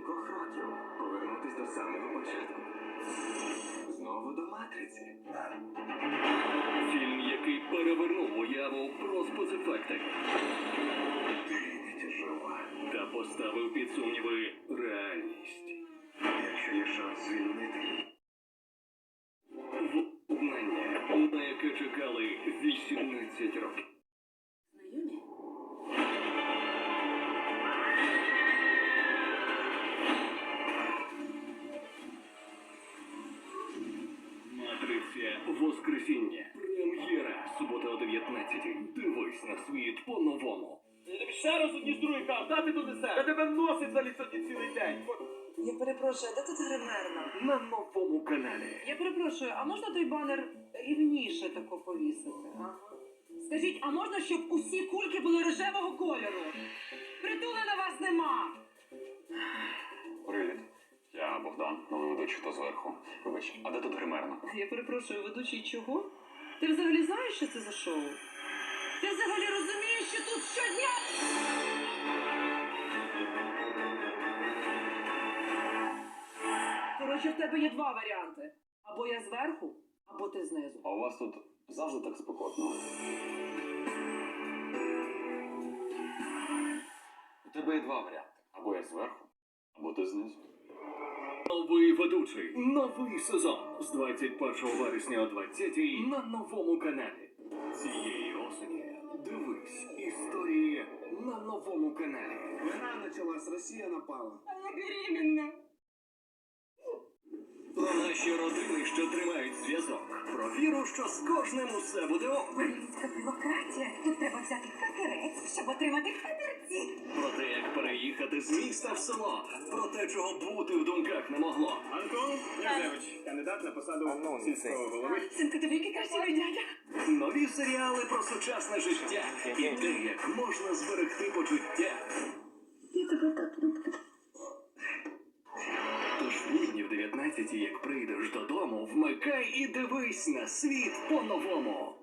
кількох років. Повернутись до самого початку. Знову до матриці. Фільм, який перевернув уяву про спецефекти та поставив під сумніви реальність. Якщо є шанс звільнити. Вогнання, на яке чекали 18 років. Матриця Воскресіння. Прем'єра. Субота о 19 Дивись на світ по-новому. Ще раз одні з других дати туди все. Я тебе носить за лісоті цілий день. Я перепрошую, де тут гримерна? На новому каналі. Я перепрошую, а можна той банер рівніше тако повісити? Ага. Скажіть, а можна, щоб усі кульки були рожевого кольору? Богдан, новий ведучий хто зверху. Вибач, а де тут гримерна? Я перепрошую, ведучий чого? Ти взагалі знаєш, що це за шоу? Ти взагалі розумієш, що тут щодня. Коротше, в тебе є два варіанти: або я зверху, або ти знизу. А у вас тут завжди так спекотно. У тебе є два варіанти. Або я зверху, або ти знизу. Новий ведучий. Новий сезон з 21 вересня о 20 на новому каналі. Цієї осені дивись історії на новому каналі. Війна почалась, Росія напала. А я беременна. Про наші родини, що тримають зв'язок. Про віру, що з кожним усе буде ок. Українська бюрократія. Тут треба взяти папірець, щоб отримати папірці. Про те, як переїхати з міста в село. Про те, чого бути в думках не могло. Антон Юзевич, кандидат на посаду сільського голови. Синку, тобі який красивий дядя. Нові серіали про сучасне життя і те, як можна зберегти почуття. Я тебе так люблю. Тож будні в 19 як прийдеш додому, вмикай і дивись на світ по-новому.